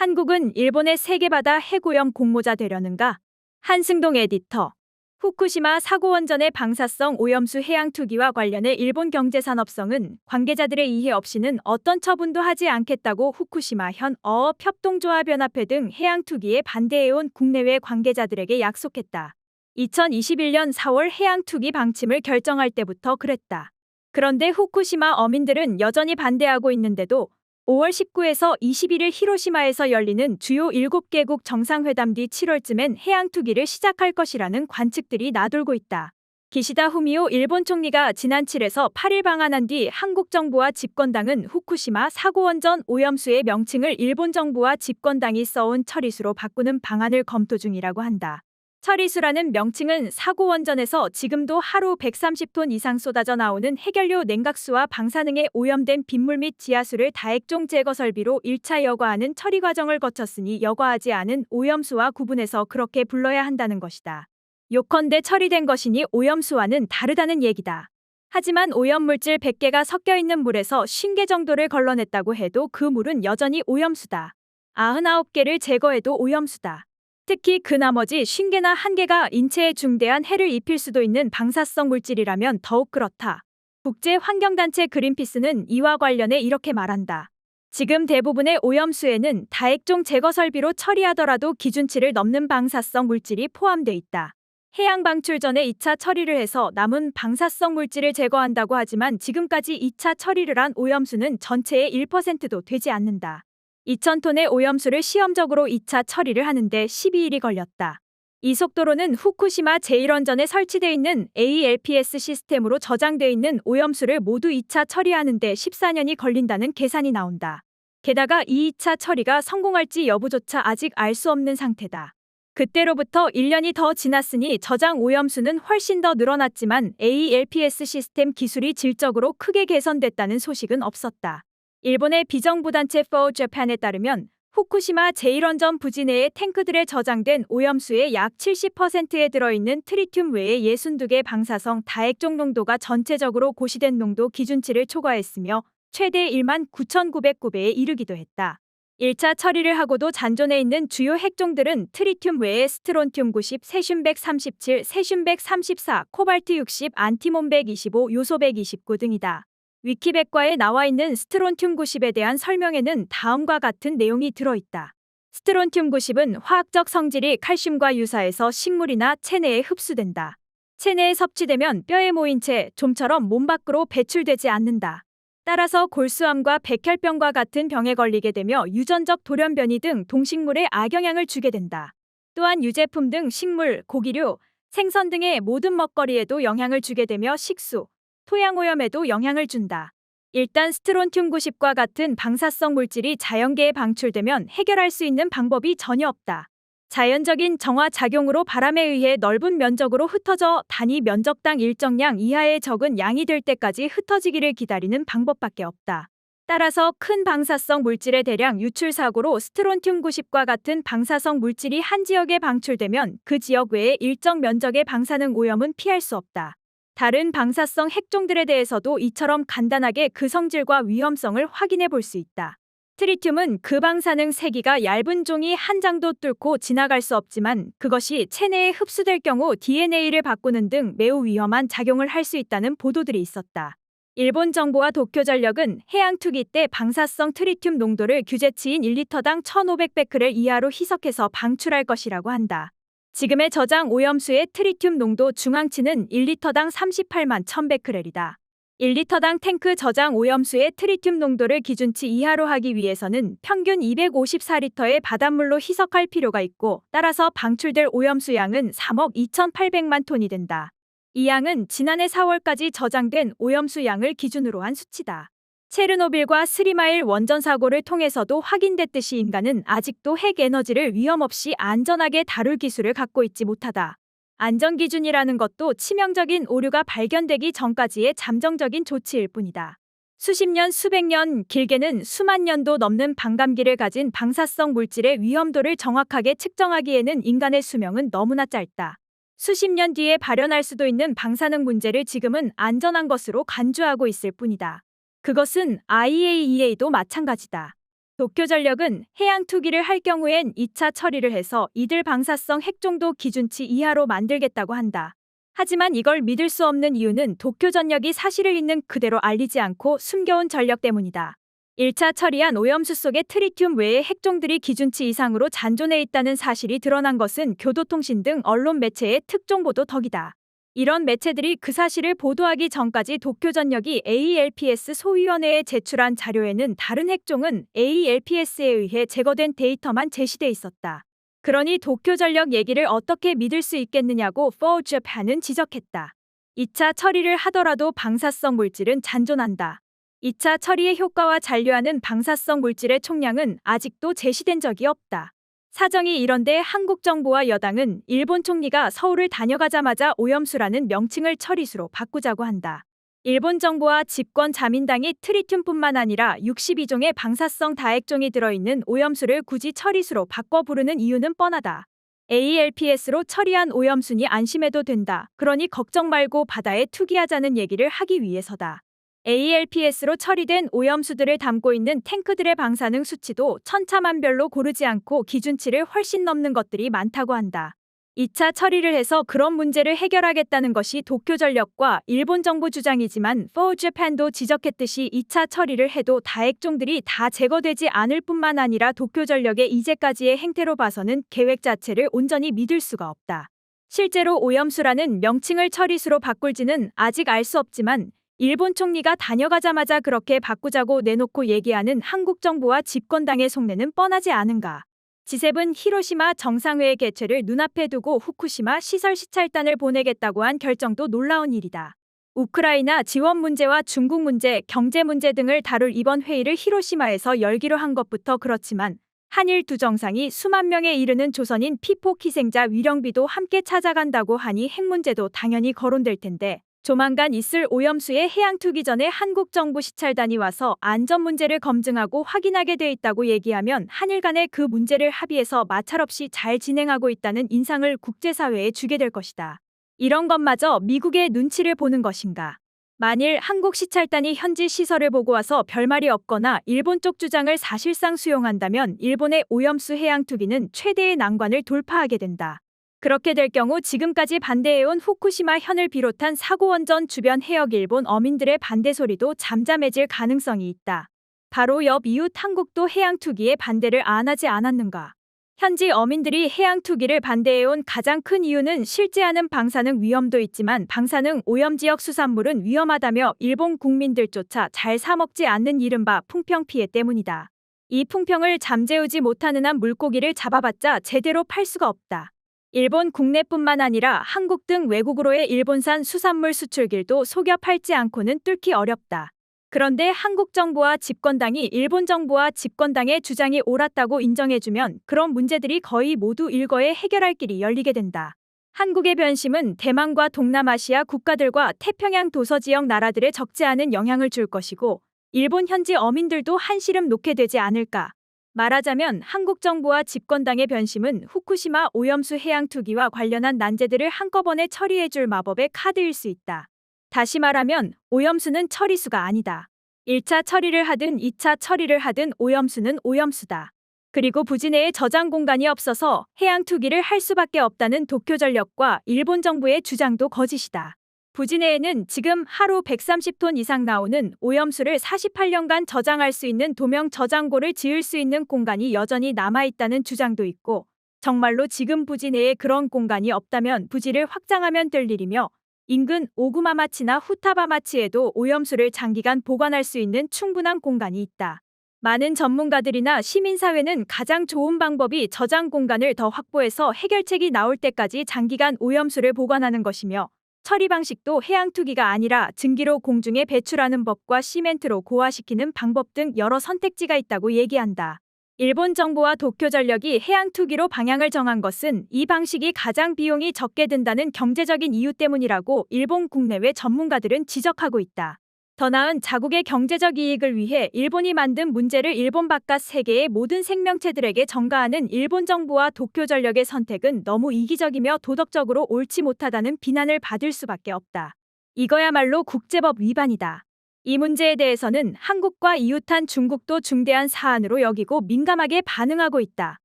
한국은 일본의 세계바다 해고염 공모자 되려는가? 한승동 에디터. 후쿠시마 사고 원전의 방사성 오염수 해양 투기와 관련해 일본 경제산업성은 관계자들의 이해 없이는 어떤 처분도 하지 않겠다고 후쿠시마 현 어업 협동조합연합회 등 해양 투기에 반대해온 국내외 관계자들에게 약속했다. 2021년 4월 해양 투기 방침을 결정할 때부터 그랬다. 그런데 후쿠시마 어민들은 여전히 반대하고 있는데도 5월 19에서 21일 히로시마에서 열리는 주요 7개국 정상회담 뒤 7월쯤엔 해양 투기를 시작할 것이라는 관측들이 나돌고 있다. 기시다 후미오 일본 총리가 지난 7에서 8일 방한한 뒤 한국 정부와 집권당은 후쿠시마 사고 원전 오염수의 명칭을 일본 정부와 집권당이 써온 처리수로 바꾸는 방안을 검토 중이라고 한다. 처리수라는 명칭은 사고 원전에서 지금도 하루 130톤 이상 쏟아져 나오는 해결료 냉각수와 방사능에 오염된 빗물 및 지하수를 다액종 제거 설비로 1차 여과하는 처리 과정을 거쳤으니 여과하지 않은 오염수와 구분해서 그렇게 불러야 한다는 것이다. 요컨대 처리된 것이니 오염수와는 다르다는 얘기다. 하지만 오염물질 100개가 섞여 있는 물에서 50개 정도를 걸러냈다고 해도 그 물은 여전히 오염수다. 99개를 제거해도 오염수다. 특히 그 나머지 50개나 1개가 인체에 중대한 해를 입힐 수도 있는 방사성 물질이라면 더욱 그렇다. 국제환경단체 그린피스는 이와 관련해 이렇게 말한다. 지금 대부분의 오염수에는 다액종 제거 설비로 처리하더라도 기준치를 넘는 방사성 물질이 포함돼 있다. 해양 방출 전에 2차 처리를 해서 남은 방사성 물질을 제거한다고 하지만 지금까지 2차 처리를 한 오염수는 전체의 1%도 되지 않는다. 2,000톤의 오염수를 시험적으로 2차 처리를 하는데 12일이 걸렸다. 이 속도로는 후쿠시마 제1원전에 설치돼 있는 ALPS 시스템으로 저장돼 있는 오염수를 모두 2차 처리하는데 14년이 걸린다는 계산이 나온다. 게다가 이 2차 처리가 성공할지 여부조차 아직 알 수 없는 상태다. 그때로부터 1년이 더 지났으니 저장 오염수는 훨씬 더 늘어났지만 ALPS 시스템 기술이 질적으로 크게 개선됐다는 소식은 없었다. 일본의 비정부단체 For Japan에 따르면 후쿠시마 제1원전 부지 내의 탱크들에 저장된 오염수의 약 70%에 들어있는 트리튬 외에 62개 방사성 다액종 농도가 전체적으로 고시된 농도 기준치를 초과했으며 최대 1만 9,909배에 이르기도 했다. 1차 처리를 하고도 잔존해 있는 주요 핵종들은 트리튬 외에 스트론튬 90, 세슘 137, 세슘 134, 코발트 60, 안티몬 125, 요소 129 등이다. 위키백과에 나와 있는 스트론튬 90에 대한 설명에는 다음과 같은 내용이 들어있다. 스트론튬 90은 화학적 성질이 칼슘과 유사해서 식물이나 체내에 흡수된다. 체내에 섭취되면 뼈에 모인 채 좀처럼 몸 밖으로 배출되지 않는다. 따라서 골수암과 백혈병과 같은 병에 걸리게 되며 유전적 돌연변이 등 동식물에 악영향을 주게 된다. 또한 유제품 등 식물, 고기류, 생선 등의 모든 먹거리에도 영향을 주게 되며 식수, 토양오염에도 영향을 준다. 일단 스트론튬 90과 같은 방사성 물질이 자연계에 방출되면 해결할 수 있는 방법이 전혀 없다. 자연적인 정화 작용으로 바람에 의해 넓은 면적으로 흩어져 단위 면적당 일정량 이하의 적은 양이 될 때까지 흩어지기를 기다리는 방법밖에 없다. 따라서 큰 방사성 물질의 대량 유출 사고로 스트론튬 90과 같은 방사성 물질이 한 지역에 방출되면 그 지역 외의 일정 면적의 방사능 오염은 피할 수 없다. 다른 방사성 핵종들에 대해서도 이처럼 간단하게 그 성질과 위험성을 확인해 볼 수 있다. 트리튬은 그 방사능 세기가 얇은 종이 한 장도 뚫고 지나갈 수 없지만 그것이 체내에 흡수될 경우 DNA를 바꾸는 등 매우 위험한 작용을 할 수 있다는 보도들이 있었다. 일본 정부와 도쿄전력은 해양 투기 때 방사성 트리튬 농도를 규제치인 1리터당 1,500베크렐 이하로 희석해서 방출할 것이라고 한다. 지금의 저장 오염수의 트리튬 농도 중앙치는 1리터당 38만 1000베크렐이다. 1리터당 탱크 저장 오염수의 트리튬 농도를 기준치 이하로 하기 위해서는 평균 254리터의 바닷물로 희석할 필요가 있고 따라서 방출될 오염수 양은 3억 2,800만 톤이 된다. 이 양은 지난해 4월까지 저장된 오염수 양을 기준으로 한 수치다. 체르노빌과 스리마일 원전 사고를 통해서도 확인됐듯이 인간은 아직도 핵 에너지를 위험 없이 안전하게 다룰 기술을 갖고 있지 못하다. 안전 기준이라는 것도 치명적인 오류가 발견되기 전까지의 잠정적인 조치일 뿐이다. 수십 년, 수백 년, 길게는 수만 년도 넘는 반감기를 가진 방사성 물질의 위험도를 정확하게 측정하기에는 인간의 수명은 너무나 짧다. 수십 년 뒤에 발현할 수도 있는 방사능 문제를 지금은 안전한 것으로 간주하고 있을 뿐이다. 그것은 IAEA도 마찬가지다. 도쿄전력은 해양 투기를 할 경우엔 2차 처리를 해서 이들 방사성 핵종도 기준치 이하로 만들겠다고 한다. 하지만 이걸 믿을 수 없는 이유는 도쿄전력이 사실을 있는 그대로 알리지 않고 숨겨온 전력 때문이다. 1차 처리한 오염수 속의 트리튬 외의 핵종들이 기준치 이상으로 잔존해 있다는 사실이 드러난 것은 교도통신 등 언론 매체의 특종 보도 덕이다. 이런 매체들이 그 사실을 보도하기 전까지 도쿄전력이 ALPS 소위원회에 제출한 자료에는 다른 핵종은 ALPS에 의해 제거된 데이터만 제시돼 있었다. 그러니 도쿄전력 얘기를 어떻게 믿을 수 있겠느냐고 For Japan은 지적했다. 2차 처리를 하더라도 방사성 물질은 잔존한다. 2차 처리의 효과와 잔류하는 방사성 물질의 총량은 아직도 제시된 적이 없다. 사정이 이런데 한국 정부와 여당은 일본 총리가 서울을 다녀가자마자 오염수라는 명칭을 처리수로 바꾸자고 한다. 일본 정부와 집권 자민당이 트리튬뿐만 아니라 62종의 방사성 다핵종이 들어있는 오염수를 굳이 처리수로 바꿔 부르는 이유는 뻔하다. ALPS로 처리한 오염수니 안심해도 된다. 그러니 걱정 말고 바다에 투기하자는 얘기를 하기 위해서다. ALPS로 처리된 오염수들을 담고 있는 탱크들의 방사능 수치도 천차만별로 고르지 않고 기준치를 훨씬 넘는 것들이 많다고 한다. 2차 처리를 해서 그런 문제를 해결하겠다는 것이 도쿄전력과 일본 정부 주장이지만 Japan도 지적했듯이 2차 처리를 해도 다액종들이 다 제거되지 않을 뿐만 아니라 도쿄전력의 이제까지의 행태로 봐서는 계획 자체를 온전히 믿을 수가 없다. 실제로 오염수라는 명칭을 처리수로 바꿀지는 아직 알 수 없지만 일본 총리가 다녀가자마자 그렇게 바꾸자고 내놓고 얘기하는 한국 정부와 집권당의 속내는 뻔하지 않은가. G7 히로시마 정상회의 개최를 눈앞에 두고 후쿠시마 시설 시찰단을 보내겠다고 한 결정도 놀라운 일이다. 우크라이나 지원 문제와 중국 문제, 경제 문제 등을 다룰 이번 회의를 히로시마에서 열기로 한 것부터 그렇지만 한일 두 정상이 수만 명에 이르는 조선인 피폭 희생자 위령비도 함께 찾아간다고 하니 핵 문제도 당연히 거론될 텐데 조만간 있을 오염수의 해양 투기 전에 한국 정부 시찰단이 와서 안전 문제를 검증하고 확인하게 돼 있다고 얘기하면 한일 간에 그 문제를 합의해서 마찰 없이 잘 진행하고 있다는 인상을 국제사회에 주게 될 것이다. 이런 것마저 미국의 눈치를 보는 것인가? 만일 한국 시찰단이 현지 시설을 보고 와서 별말이 없거나 일본 쪽 주장을 사실상 수용한다면 일본의 오염수 해양 투기는 최대의 난관을 돌파하게 된다. 그렇게 될 경우 지금까지 반대해온 후쿠시마 현을 비롯한 사고 원전 주변 해역 일본 어민들의 반대 소리도 잠잠해질 가능성이 있다. 바로 옆 이웃 한국도 해양 투기에 반대를 안 하지 않았는가. 현지 어민들이 해양 투기를 반대해온 가장 큰 이유는 실제 하는 방사능 위험도 있지만 방사능 오염 지역 수산물은 위험하다며 일본 국민들조차 잘 사먹지 않는 이른바 풍평 피해 때문이다. 이 풍평을 잠재우지 못하는 한 물고기를 잡아봤자 제대로 팔 수가 없다. 일본 국내뿐만 아니라 한국 등 외국으로의 일본산 수산물 수출길도 속여 팔지 않고는 뚫기 어렵다. 그런데 한국 정부와 집권당이 일본 정부와 집권당의 주장이 옳았다고 인정해주면 그런 문제들이 거의 모두 일거에 해결할 길이 열리게 된다. 한국의 변심은 대만과 동남아시아 국가들과 태평양 도서 지역 나라들에 적지 않은 영향을 줄 것이고 일본 현지 어민들도 한시름 놓게 되지 않을까. 말하자면 한국 정부와 집권당의 변심은 후쿠시마 오염수 해양 투기와 관련한 난제들을 한꺼번에 처리해줄 마법의 카드일 수 있다. 다시 말하면 오염수는 처리수가 아니다. 1차 처리를 하든 2차 처리를 하든 오염수는 오염수다. 그리고 내에 저장 공간이 없어서 해양 투기를 할 수밖에 없다는 도쿄전력과 일본 정부의 주장도 거짓이다. 부지 내에는 지금 하루 130톤 이상 나오는 오염수를 48년간 저장할 수 있는 도명 저장고를 지을 수 있는 공간이 여전히 남아있다는 주장도 있고 정말로 지금 부지 내에 그런 공간이 없다면 부지를 확장하면 될 일이며 인근 오구마마치나 후타바마치에도 오염수를 장기간 보관할 수 있는 충분한 공간이 있다. 많은 전문가들이나 시민사회는 가장 좋은 방법이 저장 공간을 더 확보해서 해결책이 나올 때까지 장기간 오염수를 보관하는 것이며 처리 방식도 해양 투기가 아니라 증기로 공중에 배출하는 법과 시멘트로 고화시키는 방법 등 여러 선택지가 있다고 얘기한다. 일본 정부와 도쿄전력이 해양 투기로 방향을 정한 것은 이 방식이 가장 비용이 적게 든다는 경제적인 이유 때문이라고 일본 국내외 전문가들은 지적하고 있다. 더 나은 자국의 경제적 이익을 위해 일본이 만든 문제를 일본 바깥 세계의 모든 생명체들에게 전가하는 일본 정부와 도쿄 전력의 선택은 너무 이기적이며 도덕적으로 옳지 못하다는 비난을 받을 수밖에 없다. 이거야말로 국제법 위반이다. 이 문제에 대해서는 한국과 이웃한 중국도 중대한 사안으로 여기고 민감하게 반응하고 있다.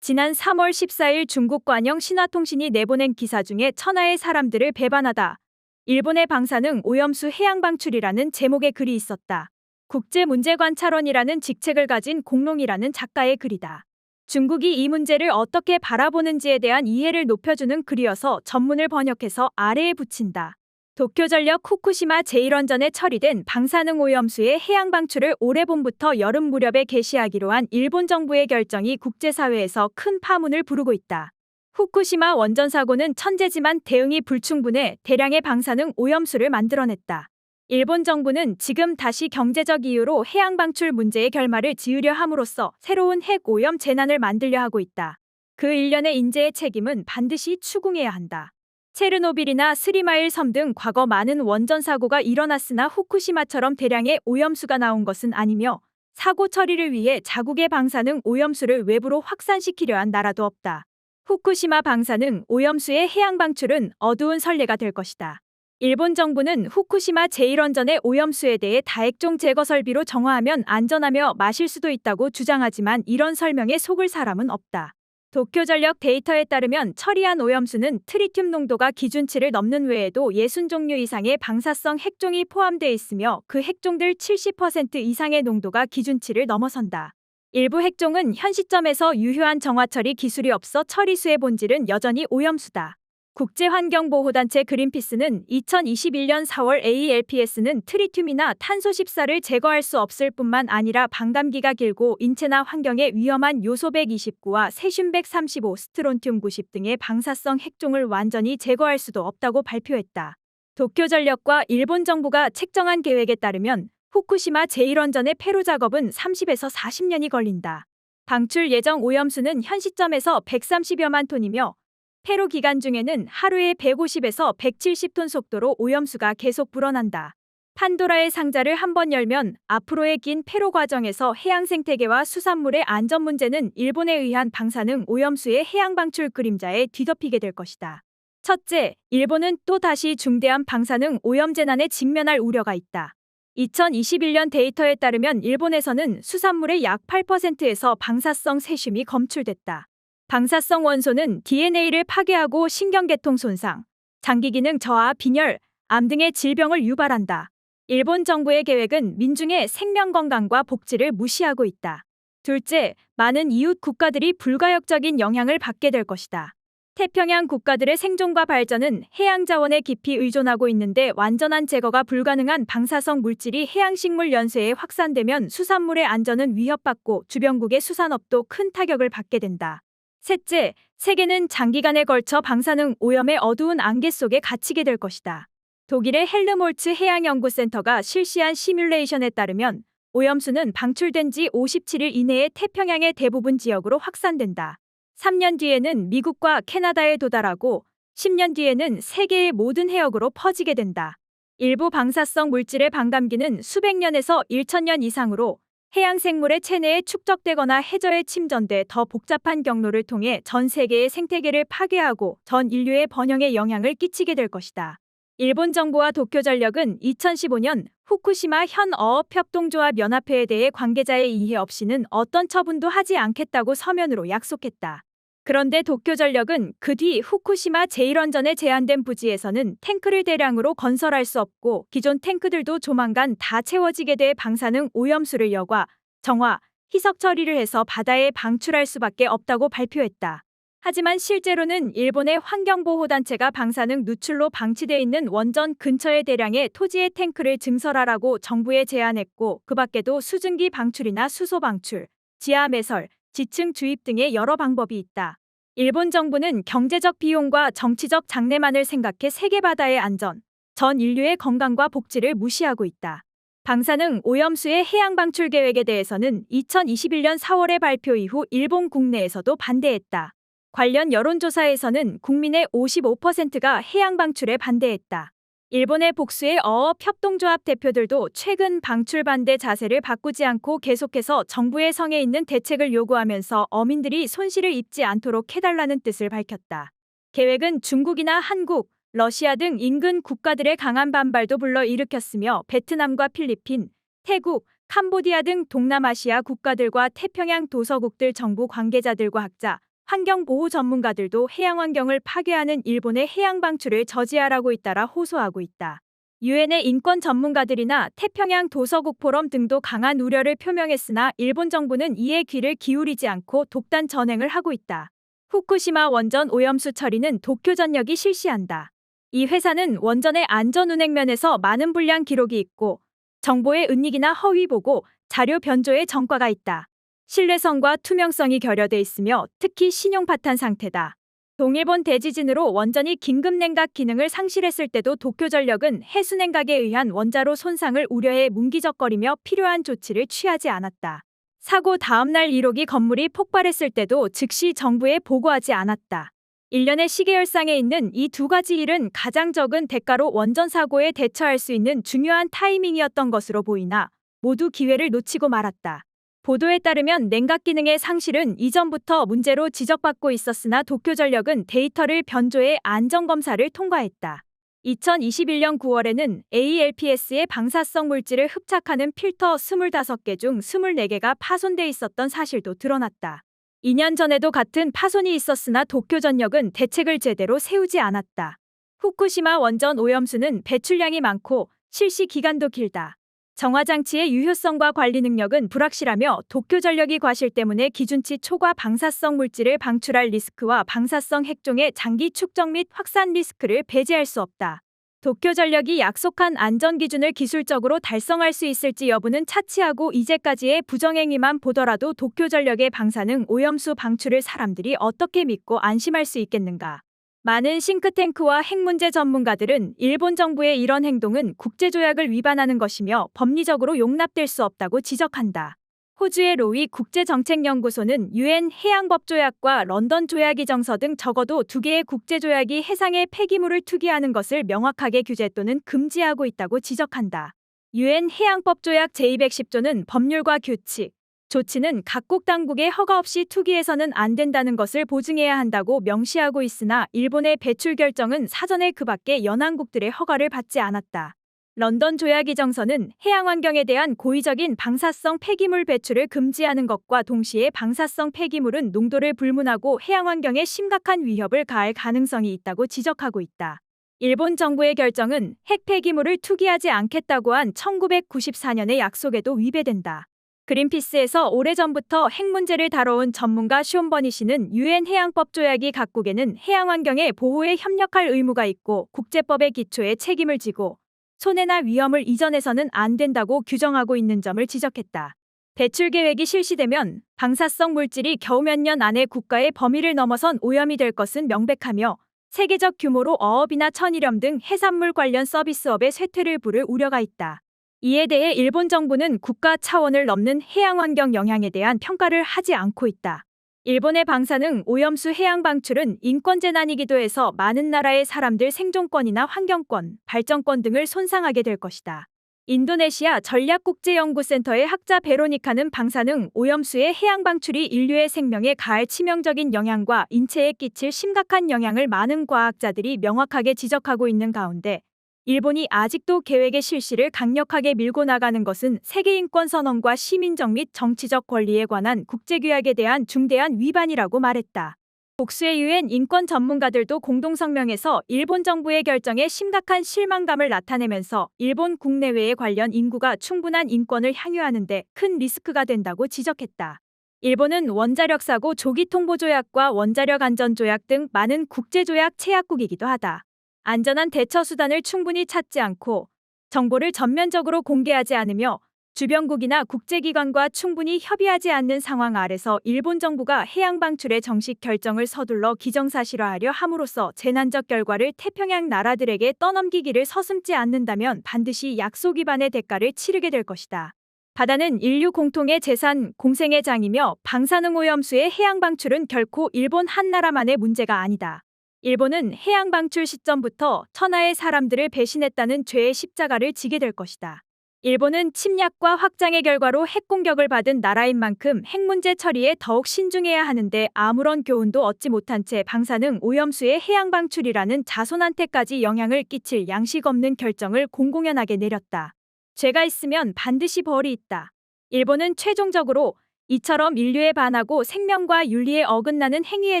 지난 3월 14일 중국 관영 신화통신이 내보낸 기사 중에 천하의 사람들을 배반하다. 일본의 방사능 오염수 해양 방출이라는 제목의 글이 있었다. 국제문제관찰원이라는 직책을 가진 공롱이라는 작가의 글이다. 중국이 이 문제를 어떻게 바라보는지에 대한 이해를 높여주는 글이어서 전문을 번역해서 아래에 붙인다. 도쿄전력 후쿠시마 제1원전에 처리된 방사능 오염수의 해양 방출을 올해 봄부터 여름 무렵에 개시하기로 한 일본 정부의 결정이 국제사회에서 큰 파문을 부르고 있다. 후쿠시마 원전 사고는 천재지만 대응이 불충분해 대량의 방사능 오염수를 만들어냈다. 일본 정부는 지금 다시 경제적 이유로 해양 방출 문제의 결말을 지으려 함으로써 새로운 핵 오염 재난을 만들려 하고 있다. 그 일련의 인재의 책임은 반드시 추궁해야 한다. 체르노빌이나 스리마일 섬 등 과거 많은 원전 사고가 일어났으나 후쿠시마처럼 대량의 오염수가 나온 것은 아니며 사고 처리를 위해 자국의 방사능 오염수를 외부로 확산시키려 한 나라도 없다. 후쿠시마 방사능 오염수의 해양 방출은 어두운 선례가 될 것이다. 일본 정부는 후쿠시마 제1원전의 오염수에 대해 다액종 제거 설비로 정화하면 안전하며 마실 수도 있다고 주장하지만 이런 설명에 속을 사람은 없다. 도쿄전력 데이터에 따르면 처리한 오염수는 트리튬 농도가 기준치를 넘는 외에도 60종류 이상의 방사성 핵종이 포함되어 있으며 그 핵종들 70% 이상의 농도가 기준치를 넘어선다. 일부 핵종은 현 시점에서 유효한 정화 처리 기술이 없어 처리수의 본질은 여전히 오염수다. 국제환경보호단체 그린피스는 2021년 4월 ALPS는 트리튬이나 탄소 14를 제거할 수 없을 뿐만 아니라 반감기가 길고 인체나 환경에 위험한 요소 129와 세슘 135, 스트론튬 90 등의 방사성 핵종을 완전히 제거할 수도 없다고 발표했다. 도쿄전력과 일본 정부가 책정한 계획에 따르면 후쿠시마 제1원전의 폐로 작업은 30에서 40년이 걸린다. 방출 예정 오염수는 현 시점에서 130여만 톤이며 폐로 기간 중에는 하루에 150에서 170톤 속도로 오염수가 계속 불어난다. 판도라의 상자를 한 번 열면 앞으로의 긴 폐로 과정에서 해양 생태계와 수산물의 안전 문제는 일본에 의한 방사능 오염수의 해양 방출 그림자에 뒤덮이게 될 것이다. 첫째, 일본은 또 다시 중대한 방사능 오염 재난에 직면할 우려가 있다. 2021년 데이터에 따르면 일본에서는 수산물의 약 8%에서 방사성 세슘이 검출됐다. 방사성 원소는 DNA를 파괴하고 신경계통 손상, 장기 기능 저하, 빈혈, 암 등의 질병을 유발한다. 일본 정부의 계획은 민중의 생명 건강과 복지를 무시하고 있다. 둘째, 많은 이웃 국가들이 불가역적인 영향을 받게 될 것이다. 태평양 국가들의 생존과 발전은 해양 자원에 깊이 의존하고 있는데 완전한 제거가 불가능한 방사성 물질이 해양 식물 연쇄에 확산되면 수산물의 안전은 위협받고 주변국의 수산업도 큰 타격을 받게 된다. 셋째, 세계는 장기간에 걸쳐 방사능 오염의 어두운 안개 속에 갇히게 될 것이다. 독일의 헬르몰츠 해양연구센터가 실시한 시뮬레이션에 따르면 오염수는 방출된 지 57일 이내에 태평양의 대부분 지역으로 확산된다. 3년 뒤에는 미국과 캐나다에 도달하고 10년 뒤에는 세계의 모든 해역으로 퍼지게 된다. 일부 방사성 물질의 반감기는 수백 년에서 1천 년 이상으로 해양 생물의 체내에 축적되거나 해저에 침전돼 더 복잡한 경로를 통해 전 세계의 생태계를 파괴하고 전 인류의 번영에 영향을 끼치게 될 것이다. 일본 정부와 도쿄전력은 2015년 후쿠시마 현 어업협동조합 연합회에 대해 관계자의 이해 없이는 어떤 처분도 하지 않겠다고 서면으로 약속했다. 그런데 도쿄전력은 그 뒤 후쿠시마 제1원전에 제한된 부지에서는 탱크를 대량으로 건설할 수 없고 기존 탱크들도 조만간 다 채워지게 돼 방사능 오염수를 여과, 정화, 희석 처리를 해서 바다에 방출할 수밖에 없다고 발표했다. 하지만 실제로는 일본의 환경보호단체가 방사능 누출로 방치돼 있는 원전 근처의 대량의 토지의 탱크를 증설하라고 정부에 제안했고 그 밖에도 수증기 방출이나 수소 방출, 지하 매설, 지층 주입 등의 여러 방법이 있다. 일본 정부는 경제적 비용과 정치적 장래만을 생각해 세계 바다의 안전, 전 인류의 건강과 복지를 무시하고 있다. 방사능 오염수의 해양 방출 계획에 대해서는 2021년 4월의 발표 이후 일본 국내에서도 반대했다. 관련 여론조사에서는 국민의 55%가 해양 방출에 반대했다. 일본의 복수의 어업 협동조합 대표들도 최근 방출 반대 자세를 바꾸지 않고 계속해서 정부의 성에 있는 대책을 요구하면서 어민들이 손실을 입지 않도록 해달라는 뜻을 밝혔다. 계획은 중국이나 한국, 러시아 등 인근 국가들의 강한 반발도 불러일으켰으며 베트남과 필리핀, 태국, 캄보디아 등 동남아시아 국가들과 태평양 도서국들 정부 관계자들과 학자, 환경보호 전문가들도 해양 환경을 파괴하는 일본의 해양 방출을 저지하라고 잇따라 호소하고 있다. 유엔의 인권 전문가들이나 태평양 도서국 포럼 등도 강한 우려를 표명했으나 일본 정부는 이에 귀를 기울이지 않고 독단 전행을 하고 있다. 후쿠시마 원전 오염수 처리는 도쿄전력이 실시한다. 이 회사는 원전의 안전 운행 면에서 많은 불량 기록이 있고 정보의 은닉이나 허위 보고 자료 변조의 전과가 있다. 신뢰성과 투명성이 결여돼 있으며 특히 신용 파탄 상태다. 동일본 대지진으로 원전이 긴급 냉각 기능을 상실했을 때도 도쿄전력은 해수 냉각에 의한 원자로 손상을 우려해 문기적거리며 필요한 조치를 취하지 않았다. 사고 다음 날 1호기 건물이 폭발했을 때도 즉시 정부에 보고하지 않았다. 일련의 시계열상에 있는 이 두 가지 일은 가장 적은 대가로 원전 사고에 대처할 수 있는 중요한 타이밍이었던 것으로 보이나 모두 기회를 놓치고 말았다. 보도에 따르면 냉각 기능의 상실은 이전부터 문제로 지적받고 있었으나 도쿄전력은 데이터를 변조해 안전검사를 통과했다. 2021년 9월에는 ALPS의 방사성 물질을 흡착하는 필터 25개 중 24개가 파손돼 있었던 사실도 드러났다. 2년 전에도 같은 파손이 있었으나 도쿄전력은 대책을 제대로 세우지 않았다. 후쿠시마 원전 오염수는 배출량이 많고 실시 기간도 길다. 정화장치의 유효성과 관리 능력은 불확실하며 도쿄전력이 과실 때문에 기준치 초과 방사성 물질을 방출할 리스크와 방사성 핵종의 장기 축적 및 확산 리스크를 배제할 수 없다. 도쿄전력이 약속한 안전 기준을 기술적으로 달성할 수 있을지 여부는 차치하고 이제까지의 부정행위만 보더라도 도쿄전력의 방사능 오염수 방출을 사람들이 어떻게 믿고 안심할 수 있겠는가. 많은 싱크탱크와 핵문제 전문가들은 일본 정부의 이런 행동은 국제조약을 위반하는 것이며 법리적으로 용납될 수 없다고 지적한다. 호주의 로위 국제정책연구소는 유엔 해양법조약과 런던 조약이 정서 등 적어도 두 개의 국제조약이 해상에 폐기물을 투기하는 것을 명확하게 규제 또는 금지하고 있다고 지적한다. 유엔 해양법조약 제210조는 법률과 규칙, 조치는 각국 당국의 허가 없이 투기해서는 안 된다는 것을 보증해야 한다고 명시하고 있으나 일본의 배출 결정은 사전에 그 밖의 연안국들의 허가를 받지 않았다. 런던 조약이 정서는 해양 환경에 대한 고의적인 방사성 폐기물 배출을 금지하는 것과 동시에 방사성 폐기물은 농도를 불문하고 해양 환경에 심각한 위협을 가할 가능성이 있다고 지적하고 있다. 일본 정부의 결정은 핵 폐기물을 투기하지 않겠다고 한 1994년의 약속에도 위배된다. 그린피스에서 오래전부터 핵 문제를 다뤄온 전문가 쇼온버니 씨는 유엔 해양법 조약이 각국에는 해양 환경의 보호에 협력할 의무가 있고 국제법의 기초에 책임을 지고 손해나 위험을 이전해서는 안 된다고 규정하고 있는 점을 지적했다. 배출 계획이 실시되면 방사성 물질이 겨우 몇 년 안에 국가의 범위를 넘어선 오염이 될 것은 명백하며 세계적 규모로 어업이나 천일염 등 해산물 관련 서비스업의 쇠퇴를 부를 우려가 있다. 이에 대해 일본 정부는 국가 차원을 넘는 해양 환경 영향에 대한 평가를 하지 않고 있다. 일본의 방사능 오염수 해양 방출은 인권 재난이기도 해서 많은 나라의 사람들 생존권이나 환경권, 발전권 등을 손상하게 될 것이다. 인도네시아 전략국제연구센터의 학자 베로니카는 방사능 오염수의 해양 방출이 인류의 생명에 가할 치명적인 영향과 인체에 끼칠 심각한 영향을 많은 과학자들이 명확하게 지적하고 있는 가운데 일본이 아직도 계획의 실시를 강력하게 밀고 나가는 것은 세계 인권 선언과 시민적 및 정치적 권리에 관한 국제 규약에 대한 중대한 위반이라고 말했다. 복수의 유엔 인권 전문가들도 공동성명에서 일본 정부의 결정에 심각한 실망감을 나타내면서 일본 국내외에 관련 인구가 충분한 인권을 향유하는데 큰 리스크가 된다고 지적했다. 일본은 원자력 사고 조기 통보 조약과 원자력 안전 조약 등 많은 국제 조약 체약국이기도 하다. 안전한 대처 수단을 충분히 찾지 않고 정보를 전면적으로 공개하지 않으며 주변국이나 국제기관과 충분히 협의하지 않는 상황 아래서 일본 정부가 해양 방출의 정식 결정을 서둘러 기정사실화하려 함으로써 재난적 결과를 태평양 나라들에게 떠넘기기를 서슴지 않는다면 반드시 약속 위반의 대가를 치르게 될 것이다. 바다는 인류 공통의 재산, 공생의 장이며 방사능 오염수의 해양 방출은 결코 일본 한 나라만의 문제가 아니다. 일본은 해양 방출 시점부터 천하의 사람들을 배신했다는 죄의 십자가를 지게 될 것이다. 일본은 침략과 확장의 결과로 핵 공격을 받은 나라인 만큼 핵 문제 처리에 더욱 신중해야 하는데 아무런 교훈도 얻지 못한 채 방사능 오염수의 해양 방출이라는 자손한테까지 영향을 끼칠 양식 없는 결정을 공공연하게 내렸다. 죄가 있으면 반드시 벌이 있다. 일본은 최종적으로 이처럼 인류에 반하고 생명과 윤리에 어긋나는 행위에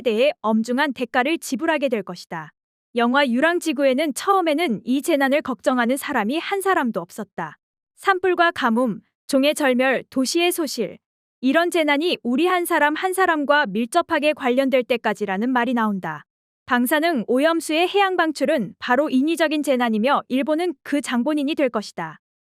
대해 엄중한 대가를 지불하게 될 것이다. 영화 유랑지구에는 처음에는 이 재난을 걱정하는 사람이 한 사람도 없었다. 산불과 가뭄, 종의 절멸, 도시의 소실. 이런 재난이 우리 한 사람 한 사람과 밀접하게 관련될 때까지라는 말이 나온다. 방사능 오염수의 해양 방출은 바로 인위적인 재난이며 일본은 그 장본인이 될 것이다.